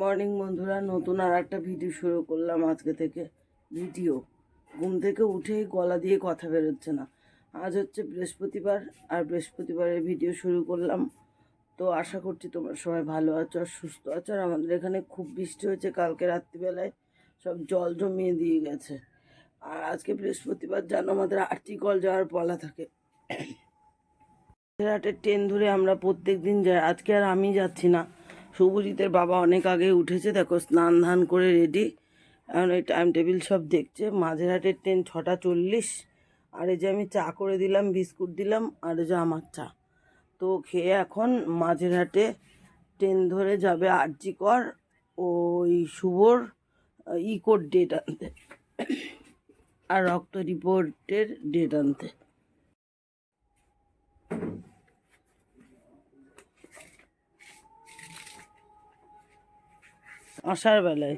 Morning বন্ধুরা, নতুন আর একটা ভিডিও শুরু করলাম আজকে থেকে। ভিডিও ঘুম থেকে উঠেই গলা দিয়ে কথা বেরোচ্ছে না। আজ হচ্ছে বৃহস্পতিবার, আর বৃহস্পতিবারের ভিডিও শুরু করলাম। তো আশা করছি তোমরা সবাই ভালো আছো আর সুস্থ আছো। আর আমাদের এখানে খুব বৃষ্টি হয়েছে কালকে রাত্রিবেলায়। সব জল জমিয়ে দিয়ে গেছে। আর আজকে বৃহস্পতিবার, জানো, আমাদের আরটি কল যাওয়ার পলা থাকে। রাতের ট্রেন ধরে আমরা প্রত্যেক দিন যাই। আজকে আর আমি যাচ্ছি না। শুভজিতের বাবা অনেক আগে উঠেছে, দেখো স্নান ধান করে রেডি এখন এই টাইম টেবিল সব দেখছে। মাঝেরহাটের ট্রেন ছটা চল্লিশ। আর এই যে আমি চা করে দিলাম, বিস্কুট দিলাম, আর এই যে আমার চা। তো খেয়ে এখন মাঝেরহাটে ট্রেন ধরে যাবে আরজি কর, ওই শুভর ইকোর ডেট আনতে। আর রক্ত রিপোর্টের ডেট আনতে। আসার বেলায়।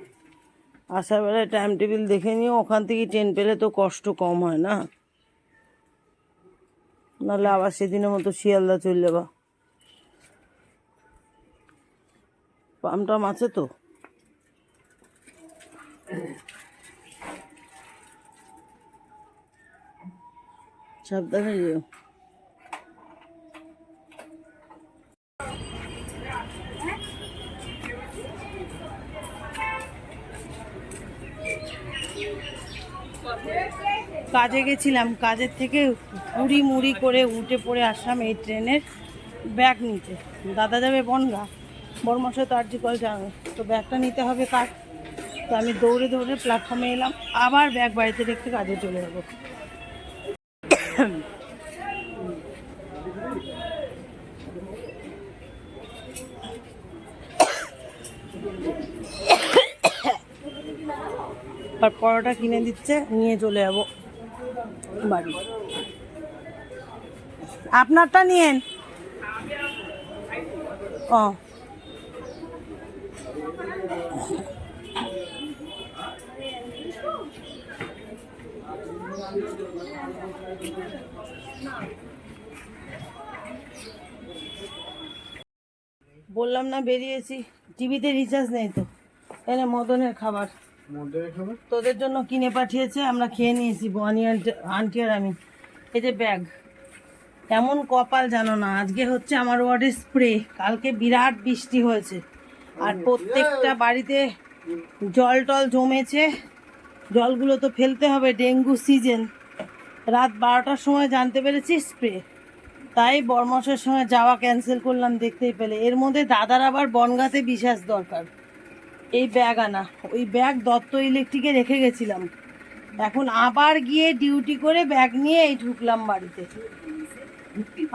আসার বেলায় টাইম টেবিল দেখে নিও, ওখান থেকে ট্রেন পেলে তো কষ্ট কম হয় না। নাহলে আবার সেদিনের মতো শিয়ালদা চলে যাবা। পাম টাম আছে তো? সাবধানে যেও। কাজে গেছিলাম, কাজের থেকে পুরি মুড়ি করে উঠে পড়ে আসলাম এই ট্রেনের ব্যাগ নিতে। দাদা যাবে বনগা বড়মশাই তো আর্জি কল যাবে তো ব্যাগটা নিতে হবে কাজ তো আমি দৌড়ে দৌড়ে প্ল্যাটফর্মে এলাম, আবার ব্যাগ বাড়িতে রেখে কাজে চলে যাব আর পরোটা কিনে দিচ্ছে, নিয়ে চলে যাব বাড়ি। আপনারটা নিয়েন। ও। বললাম না, বেরিয়েছি। টিভিতে রিচার্জ নেই তো। এনে মদনের খাবার। তোদের জন্য কিনে পাঠিয়েছে আমরা খেয়ে নিয়েছি বনি আন্টি- আন্টি আর আমি। এই যে ব্যাগ এমন কপাল জানো না আজকে হচ্ছে আমার ওয়ার্ডে স্প্রে কালকে বিরাট বৃষ্টি হয়েছে। আর প্রত্যেকটা বাড়িতে জল টল জমেছে জলগুলো তো ফেলতে হবে ডেঙ্গু সিজন। রাত বারোটার সময় জানতে পেরেছি স্প্রে। তাই বর্মসের সময় যাওয়া ক্যান্সেল করলাম দেখতেই পেলে। এর মধ্যে দাদার আবার বনগাতে বিশ্বাস দরকার। এই ব্যাগ আনা। ওই ব্যাগ দত্ত ইলেকট্রিকে রেখে গেছিলাম। এখন আবার গিয়ে ডিউটি করে ব্যাগ নিয়ে এই ঢুকলাম বাড়িতে।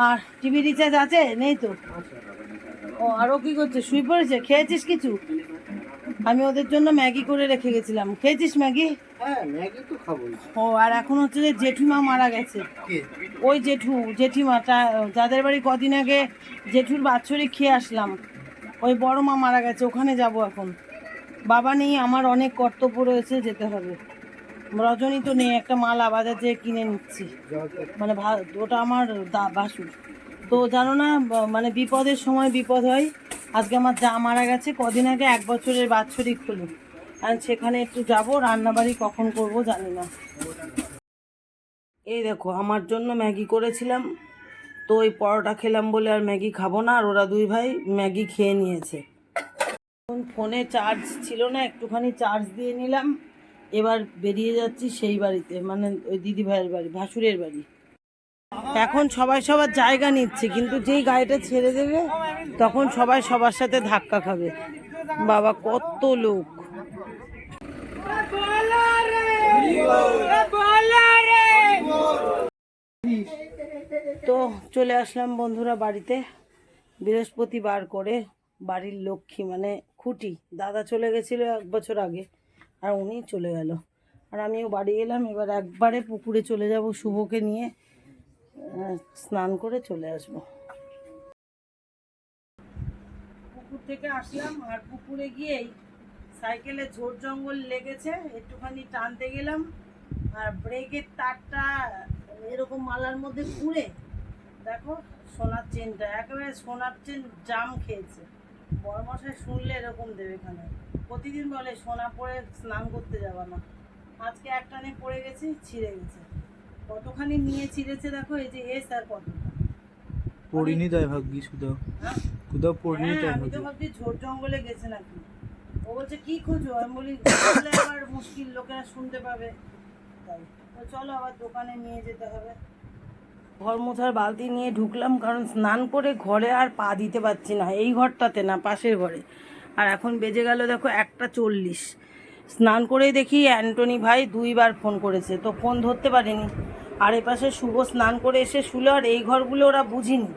আর টিভি রিচার্জ আছে? নেই তো? ও আরও কি করছে? শুয়ে পড়েছে? খেয়েছিস কিছু? আমি ওদের জন্য ম্যাগি করে রেখে গেছিলাম। খেয়েছিস ম্যাগি? হ্যাঁ ও আর এখন হচ্ছে যে জেঠুমা মারা গেছে। ওই জেঠু জেঠিমাটা যাদের বাড়ি কদিন আগে জেঠুর বাৎসরিক খেয়ে আসলাম। ওই বড় মা মারা গেছে ওখানে যাব এখন। বাবা নেই, আমার অনেক কর্তব্য রয়েছে যেতে হবে। রজনী তো নেই, একটা মালা বাজার যেয়ে কিনে নিচ্ছি। মানে ওটা আমার দা তো জানো না মানে বিপদের সময় বিপদ হয়। আজকে আমার যা মারা গেছে, কদিন আগে এক বছরের বাৎসরিক হলো। আর সেখানে একটু যাব, রান্নাবাড়ি কখন করব জানি না। এই দেখো, আমার জন্য ম্যাগি করেছিলাম। তো ওই পরোটা খেলাম বলে আর ম্যাগি খাব না, আর ওরা দুই ভাই ম্যাগি খেয়ে নিয়েছে। ফোনে চার্জ ছিল না, একটুখানি চার্জ দিয়ে নিলাম। এবার বেরিয়ে যাচ্ছি সেই বাড়িতে মানে ওই দিদি ভাইয়ের বাড়ি, ভাসুরের বাড়ি। এখন সবাই সবার জায়গা নিচ্ছে, কিন্তু যেই গাড়িটা ছেড়ে দেবে, তখন সবাই সবার সাথে ধাক্কা খাবে। বাবা, কত লোক। তো চলে আসলাম বন্ধুরা বাড়িতে। বৃহস্পতিবার করে বাড়ির লক্ষ্মী মানে খুঁটি। দাদা চলে গেছিল এক বছর আগে, আর উনি চলে গেল। আর আমিও বাড়ি এলাম, এবার একবারে পুকুরে চলে যাব শুভকে নিয়ে। স্নান করে চলে আসব। পুকুর থেকে আসলাম, আর পুকুরে গিয়েই সাইকেলে ঝোড় জঙ্গল লেগেছে, একটুখানি টানতে গেলাম। আর ব্রেকের তারটা এরকম মালার মধ্যে পুড়ে, দেখো, সোনার চেনটা, একেবারে সোনার চেন জাম খেয়েছে। বড়মশাই শুনলে এরকম দেবে এখানে প্রতিদিন বলে সোনা পরে স্নান করতে যাবা না। আজকে একটানে পড়ে গেছে ছিঁড়ে গেছে। কতখানি নিয়ে ছিঁড়েছে দেখো এই যে এস আর কতটা। পড়িনি তাই ভাগ্যি শুধাও হ্যাঁ? কোথাও পড়িনি হ্যাঁ, তাই আমি তো ভাবছি ঝোড় জঙ্গলে গেছে নাকি? ও বলছে কি খোঁজো? আমি বলি আবার মুশকিল লোকেরা শুনতে পাবে। তাই। তো চলো আবার দোকানে নিয়ে যেতে হবে। ঘর মোছার বালতি নিয়ে ঢুকলাম, কারণ স্নান করে ঘরে আর পা দিতে পারছি না। এই ঘরটাতে না, পাশের ঘরে। আর এখন বেজে গেল দেখো একটা চল্লিশ। স্নান করেই দেখি অ্যান্টনি ভাই দুইবার ফোন করেছে, তো ফোন ধরতে পারেনি। আর এপাশে শুভ স্নান করে এসে শুলো, আর এই ঘরগুলো ওরা বুঝিনি।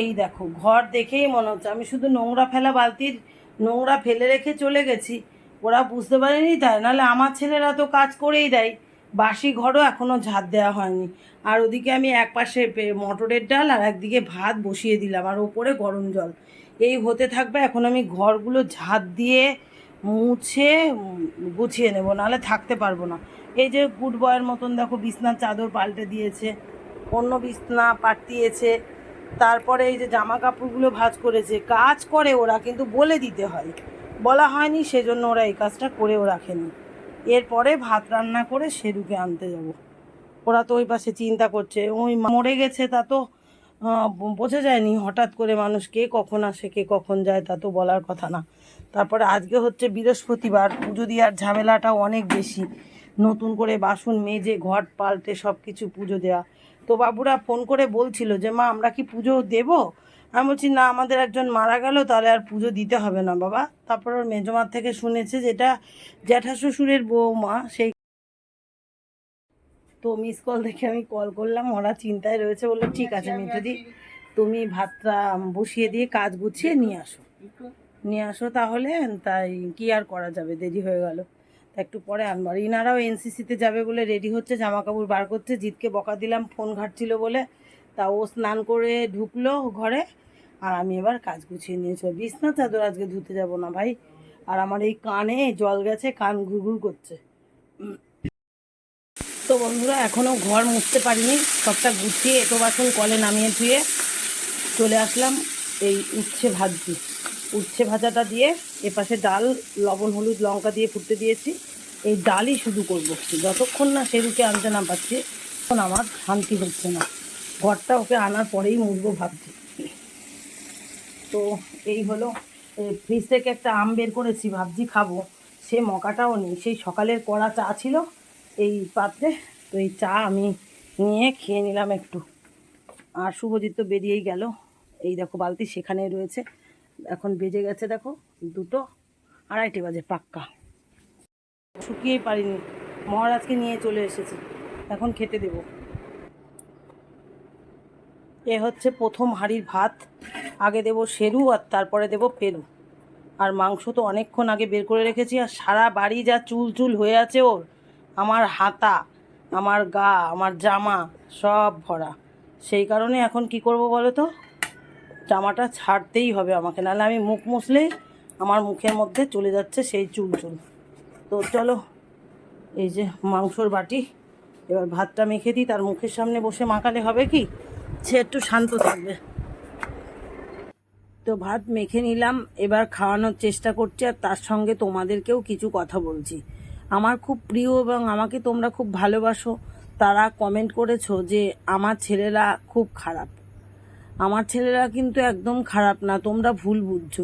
এই দেখো, ঘর দেখেই মনে হচ্ছে। আমি শুধু নোংরা ফেলা বালতির নোংরা ফেলে রেখে চলে গেছি। ওরা বুঝতে পারেনি তাই, নাহলে আমার ছেলেরা তো কাজ করেই দেয়। বাসি ঘরও এখনও ঝাঁট দেওয়া হয়নি। আর ওদিকে আমি এক পাশে মটরের ডাল আর একদিকে ভাত বসিয়ে দিলাম, আর ওপরে গরম জল। এই হতে থাকবে, এখন আমি ঘরগুলো ঝাঁট দিয়ে মুছে গুছিয়ে নেব, নাহলে থাকতে পারব না। এই যে গুড বয়ের মতন দেখো, বিছনার চাদর পাল্টে দিয়েছে, অন্য বিছনা পাঠিয়েছে তারপরে এই যে জামা কাপড়গুলো ভাজ করেছে, কাজ করে ওরা, কিন্তু বলে দিতে হয়। বলা হয়নি, সেজন্য ওরা এই কাজটা করেও রাখেনি। এরপরে ভাত রান্না করে সেরুকে আনতে যাব। ওরা তো ওই পাশে চিন্তা করছে, ওই মরে গেছে তা তো বোঝা যায়নি হঠাৎ করে মানুষ কে কখন আসে, কে কখন যায় তা তো বলার কথা না। তারপরে আজকে হচ্ছে বৃহস্পতিবার পুজো দেওয়ার ঝামেলাটা অনেক বেশি, নতুন করে বাসন মেজে, ঘট পাল্টে সব কিছু পুজো দেওয়া তো বাবুরা ফোন করে বলছিল যে, মা, আমরা কি পুজো দেব? আমি বলছি না আমাদের একজন মারা গেল তাহলে আর পুজো দিতে হবে না বাবা। তারপর ওর মেজমার থেকে শুনেছে যেটা জ্যাঠা শ্বশুরের বৌমা সেই তো মিস কল দেখে আমি কল করলাম ওরা চিন্তায় রয়েছে বলল ঠিক আছে মিঠুদি তুমি ভাতটা বসিয়ে দিয়ে কাজ গুছিয়ে নিয়ে আসো। নিয়ে আসো তাহলে তাই কি আর করা যাবে দেরি হয়ে গেল। তা একটু পরে আনব আর ইনারাও এনসিসিতে যাবে বলে রেডি হচ্ছে জামা কাপড় বার করছে জিতকে বকা দিলাম ফোন ঘাটছিল বলে। তা ও স্নান করে ঢুকলো ঘরে আর আমি এবার কাজ গুছিয়ে নিয়ে নিয়েছি বিছনা চাদর আজকে ধুতে যাব না ভাই। আর আমার এই কানে জল গেছে, কান ঘুরঘুর করছে। তো বন্ধুরা এখনও ঘর মুছতে পারিনি। সবটা গুছিয়ে এটো বাসন কলে নামিয়ে ধুয়ে চলে আসলাম এই উচ্ছে ভাজছি উচ্ছে ভাজাটা দিয়ে এপাশে ডাল, লবণ, হলুদ, লঙ্কা দিয়ে ফুটতে দিয়েছি। এই ডালই শুধু করব। যতক্ষণ না সেরুকে আনতে না পারছি তখন আমার শান্তি হচ্ছে না। ঘরটা ওকে আনার পরেই মুছবো ভাবছি। তো এই হলো ফ্রিজ থেকে একটা আম বের করেছি, ভাবছি খাব। সে মকাটাও নেই, সেই সকালের কড়া চা ছিল এই পাত্রে। তো এই চা আমি নিয়ে খেয়ে নিলাম একটু। আর শুভজিৎ তো বেরিয়েই গেল। এই দেখো, বালতি সেখানে রয়েছে। এখন বেজে গেছে দেখো, দুটো আড়াইটে বাজে পাক্কা। শুকিয়েই পারিনি, মহারাজকে নিয়ে চলে এসেছি। এখন খেতে দেবো। এ হচ্ছে প্রথম হাঁড়ির ভাত। আগে দেবো সেরু আর তারপরে দেবো পেরু। আর মাংস তো অনেকক্ষণ আগে বের করে রেখেছি আর সারা বাড়ি যা চুল চুল হয়ে আছে ওর। আমার হাতা, আমার গা, আমার জামা সব ভরা। সেই কারণে এখন কি করব বলো তো? জামাটা ছাড়তেই হবে আমাকে, নাহলে আমি মুখ মুছলেই আমার মুখের মধ্যে চলে যাচ্ছে সেই চুল চুল। তো চলো, এই যে মাংসর বাটি, এবার ভাতটা মেখে দিই, তার মুখের সামনে বসে মাখালে হবে কি? সে একটু শান্ত থাকবে। তো ভাত মেখে নিলাম, এবার খাওয়ানোর চেষ্টা করছি, আর তার সঙ্গে তোমাদেরকেও কিছু কথা বলছি। আমার খুব প্রিয় এবং আমাকে তোমরা খুব ভালোবাসো, তারা কমেন্ট করেছ যে আমার ছেলেরা খুব খারাপ। আমার ছেলেরা কিন্তু একদম খারাপ না, তোমরা ভুল বুঝছ।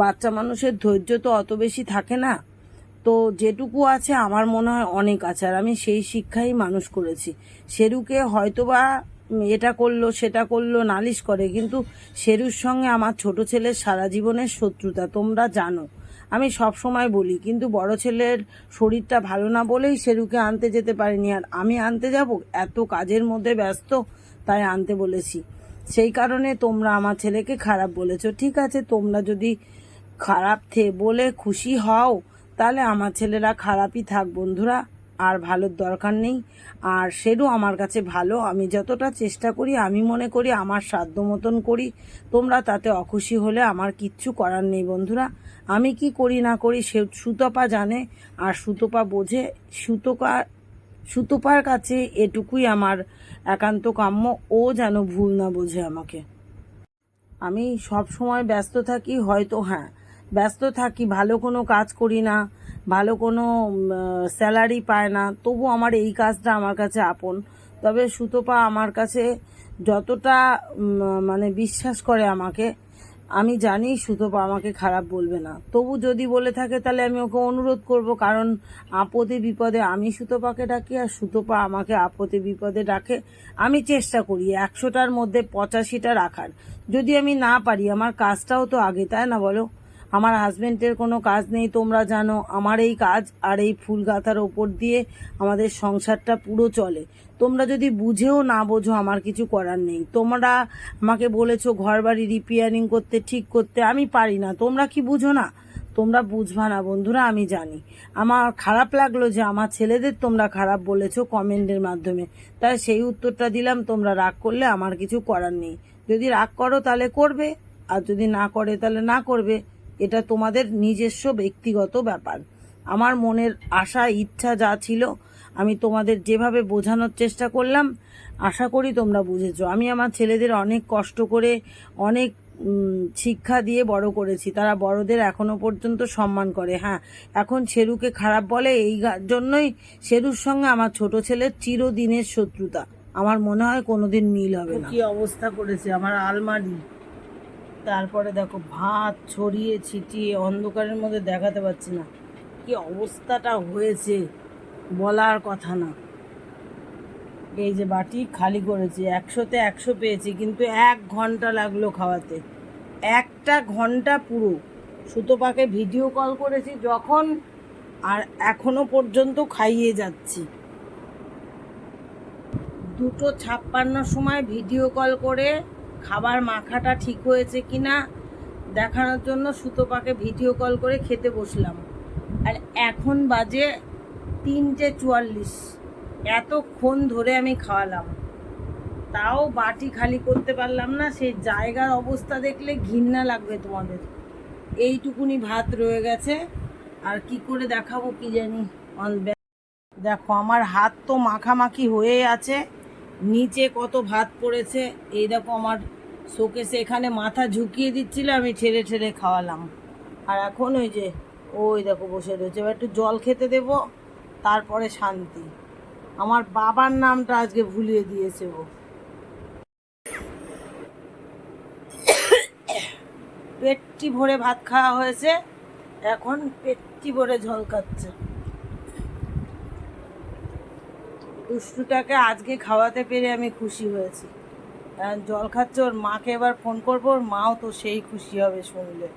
বাচ্চা মানুষের ধৈর্য তো অত বেশি থাকে না। তো যেটুকু আছে, আমার মনে হয় অনেক আছে, আর আমি সেই শিক্ষাই মানুষ করেছি। সেরুকে হয়তোবা এটা করল, সেটা করল, নালিশ করে। কিন্তু সেরুর সঙ্গে আমার ছোট ছেলের সারা জীবনের শত্রুতা, তোমরা জানো। আমি সব সময় বলি, কিন্তু বড় ছেলের শরীরটা ভালো না বলেই সেরুকে আনতে যেতে পারিনি। আর আমি আনতে যাব? এত কাজের মধ্যে ব্যস্ত, তাই আনতে বলেছি। সেই কারণে তোমরা আমার ছেলেকে খারাপ বলেছ। ঠিক আছে, তোমরা যদি খারাপ থে, বলে খুশি হও, তাহলে আমার ছেলেরা খারাপই থাক, বন্ধুরা। আর ভালোর দরকার নেই। আর সেরও আমার কাছে ভালো। আমি যতটা চেষ্টা করি, আমি মনে করি, আমার সাধ্য মতন করি। তোমরা তাতে অখুশি হলে আমার কিচ্ছু করার নেই বন্ধুরা। আমি কি করি না করি সে সুতপা জানে আর সুতপা বোঝে। সুতপা সুতপার কাছে এটুকুই আমার একান্ত কাম্য। ও যেন ভুল না বোঝে আমাকে। আমি সব সময় ব্যস্ত থাকি, হয়তো হ্যাঁ। ব্যস্ত থাকি, ভালো কোনো কাজ করি না। ভালো কোনো স্যালারি পায় না, তবু আমার এই কাজটা আমার কাছে আপন। তবে সুতপা আমার কাছে যতটা মানে বিশ্বাস করে আমাকে, আমি জানি সুতপা আমাকে খারাপ বলবে না। তবু যদি বলে থাকে, তাহলে আমি ওকে অনুরোধ করব, কারণ আপদে বিপদে আমি সুতপাকে ডাকি আর সুতপা আমাকে আপদে বিপদে ডাকে। আমি চেষ্টা করি একশোটার মধ্যে পঁচাশিটা রাখার। যদি আমি না পারি, আমার কাজটাও তো আগে, তাই না বলো? আমার হাজবেন্ডের কোনো কাজ নেই, তোমরা জানো। আমার এই কাজ আর এই ফুল গাঁথার ওপর দিয়ে আমাদের সংসারটা পুরো চলে। তোমরা যদি বুঝেও না বোঝো, আমার কিছু করার নেই। তোমরা আমাকে বলেছ ঘর বাড়ি রিপেয়ারিং করতে, ঠিক করতে। আমি পারি না। তোমরা কি বুঝো না? তোমরা বুঝবা না, বন্ধুরা, আমি জানি। আমার খারাপ লাগল যে আমার ছেলেদের তোমরা খারাপ বলেছ কমেন্টের মাধ্যমে। তাই সেই উত্তরটা দিলাম, তোমরা রাগ করলে আমার কিছু করার নেই। যদি রাগ করো তাহলে করবে, আর যদি না করে তাহলে না করবে। এটা তোমাদের নিজস্ব ব্যক্তিগত ব্যাপার। আমার মনের আশা, ইচ্ছা যা ছিল, আমি তোমাদের যেভাবে বোঝানোর চেষ্টা করলাম, আশা করি তোমরা বুঝেছ। আমি আমার ছেলেদের অনেক কষ্ট করে, অনেক শিক্ষা দিয়ে বড় করেছি। তারা বড়দের এখনও পর্যন্ত সম্মান করে। হ্যাঁ এখন শেরুকে খারাপ বলে, এই জন্যই শেরুর সঙ্গে আমার ছোট ছেলের চিরদিনের শত্রুতা। আমার মনে হয় কোনোদিন মিল হবে না। কি অবস্থা করেছে? আমার আলমারি। তারপরে দেখো ভাত ছড়িয়ে ছিটিয়ে অন্ধকারের মধ্যে দেখাতে পাচ্ছি না। কি অবস্থাটা হয়েছে বলার কথা না। এই যে বাটি খালি করেছি, একশোতে একশো পেয়েছি, কিন্তু এক ঘণ্টা লাগল খাওয়াতে। একটা ঘণ্টা পুরো। সুতোপাকে ভিডিও কল করেছি যখন, আর এখনও পর্যন্ত খাইয়ে যাচ্ছি। দুটো ছাপ্পান্নর সময় ভিডিও কল করে খাবার মাখাটা ঠিক হয়েছে কি না দেখানোর জন্য সুতোপাকে ভিডিও কল করে খেতে বসলাম। আর এখন বাজে তিনটে চুয়াল্লিশ। এতক্ষণ ধরে আমি খাওয়ালাম। তাও বাটি খালি করতে পারলাম না, সেই জায়গার অবস্থা দেখলে ঘৃণা লাগবে তোমাদের। এইটুকুনি ভাত রয়ে গেছে। আর কি করে দেখাবো কি জানি? অন- দেখো, আমার হাত তো মাখামাখি হয়ে আছে। নিচে কত ভাত পড়েছে এই দেখো আমার শোকেসে এখানে মাথা ঝুঁকিয়ে দিচ্ছিল, আমি ঠেলে ঠেলে খাওয়ালাম। আর এখন ওই যে, ওই দেখো বসে রয়েছে। এবার একটু জল খেতে দেব, তারপরে শান্তি। আমার বাবার নামটা আজকে ভুলিয়ে দিয়েছে ও। পেটটি ভরে ভাত খাওয়া হয়েছে, এখন পেটটি ভরে জল খাচ্ছে দুষ্টুটাকে আজকে খাওয়াতে পেরে আমি খুশি হয়েছি। জল খাচ্ছে, ওর মাকে এবার ফোন করব, ওর মাও তো সেই খুশি হবে শুনলে।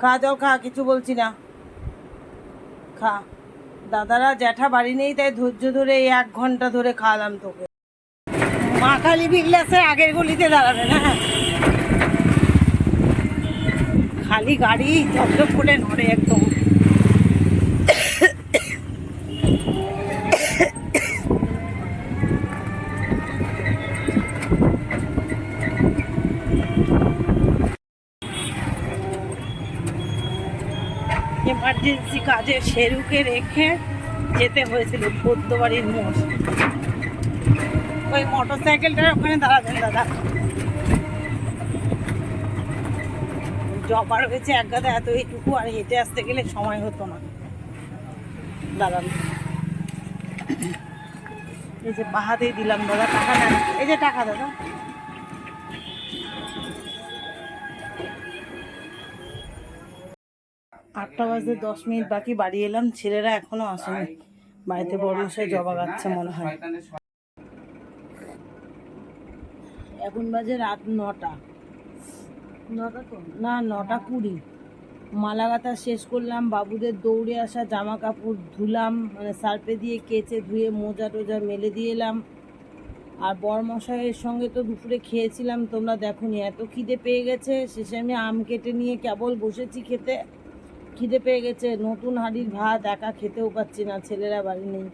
খা জল খা, কিছু বলছি না। খা। দাদারা জ্যাঠা বাড়ি নেই, তাই ধৈর্য ধরে এই এক ঘণ্টা ধরে খাওয়ালাম তোকে। মা কালী বিগলাসে আগের গলিতে দাঁড়াবে না। খালি গাড়ি ঝকঝক করে নড়ে একদম। এমার্জেন্সি কাজে শেরুকে রেখে যেতে হয়েছিল পদ্মবাড়ির মোড়। ওই মোটর সাইকেলটার ওখানে দাঁড়াবেন, দাদা। জবার হয়েছে এক গাদা, এত এইটুকু আর হেঁটে আসতে গেলে সময় হতো না। দাঁড়ান। এই যে বাহাতেই দিলাম, দাদা, টাকা এই যে টাকা, দাদা। আটটা বাজতে দশ মিনিট বাকি বাড়ি এলাম ছেলেরা এখনও আসেনি। বাড়িতে বড় মশাই জবা গাচ্ছে মনে হয়। এখন বাজে রাত নটা। নটা তো না নটা কুড়ি। মালাগাতা শেষ করলাম বাবুদের দৌড়ে আসা জামা কাপড় ধুলাম মানে সার্পে দিয়ে কেচে ধুয়ে মোজা টোজা মেলে দিয়ে এলাম। আর বরমশাইয়ের সঙ্গে তো দুপুরে খেয়েছিলাম তোমরা দেখোনি এত খিদে পেয়ে গেছে শেষে আমি আম কেটে নিয়ে কেবল বসেছি খেতে। খিদে পেয়ে গেছে, নতুন হাঁড়ির ভাত, একা খেতেও পাচ্ছি না, ছেলেরা বাড়ি নেই।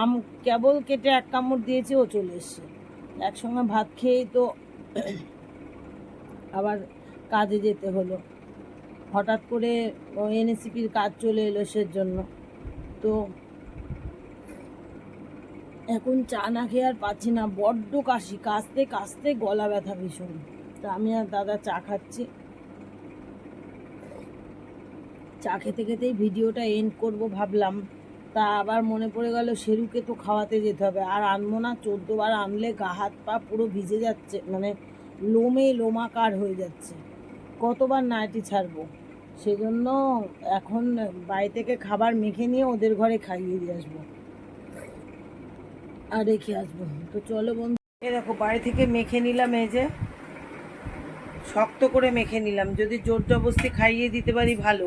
আম কেবল কেটে এক কামড় দিয়েছে, ও চলে এসছে। একসঙ্গে ভাত খেয়েই তো আবার কাজে যেতে হলো। হঠাৎ করে এনএসিপির কাজ চলে এলো সের জন্য। তো এখন চা না খেয়ে আর পাচ্ছি না, বড্ড কাশি, কাশতে কাশতে গলা ব্যথা ভীষণ। তা আমি আর দাদা চা খাচ্ছি। চা খেতে খেতেই ভিডিওটা এন্ড করব ভাবলাম। তা আবার মনে পড়ে গেল শেরুকে তো খাওয়াতে যেতে হবে। আর আনব না, চোদ্দবার আনলে গা, হাত, পা পুরো ভিজে যাচ্ছে মানে লোমে লোমাকার হয়ে যাচ্ছে। কতবার নাইটি ছাড়বো? সেজন্য এখন বাড়ি থেকে খাবার মেখে নিয়ে ওদের ঘরে খাইয়ে দিয়ে আসব। আর রেখে আসব। তো চলো বন্ধু, এ দেখো, বাড়ি থেকে মেখে নিলাম এই যে। শক্ত করে মেখে নিলাম। যদি জোর জবস্তি খাইয়ে দিতে পারি ভালো।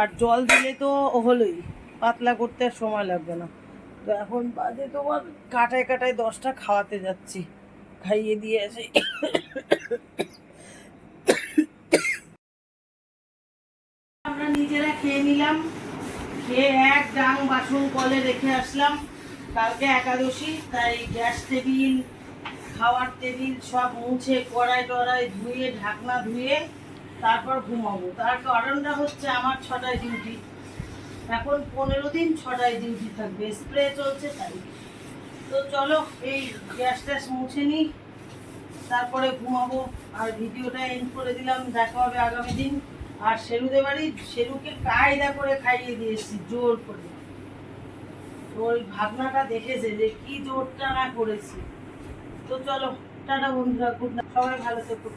আর জল দিলে তো হলোই, পাতলা করতে আর সময় লাগবে না। তো এখন বাজে তোমার কাটায় কাটায় দশটা খাওয়াতে যাচ্ছি, খাইয়ে দিয়ে এসে আমরা নিজেরা খেয়ে নিলাম, খেয়ে এক ডাং বাসন কলে রেখে আসলাম। কালকে একাদশী, তাই গ্যাস টেবিল, খাওয়ার টেবিল সব মুছে কড়াই টড়াই ধুয়ে, ঢাকনা ধুয়ে তারপর ঘুমাবো। তার কারণটা হচ্ছে আমার ছটায় ডিউটি এখন পনেরো দিন ছটায় ডিউটি থাকবে। স্প্রে চলছে তাই। তো চলো, এই গ্যাস ট্যাস মুছে নিই। তারপরে ঘুমাবো। আর ভিডিওটা এন্ড করে দিলাম। দেখা হবে আগামী দিন। আর শেরুদে বাড়ি, শেরুকে কায়দা করে খাইয়ে দিয়েছি জোর করে। ওই ভাবনাটা দেখেছে যে কি জোরটা না করেছি। তো চলো, টাটা বন্ধুরা গুড সবাই ভালো থেকো।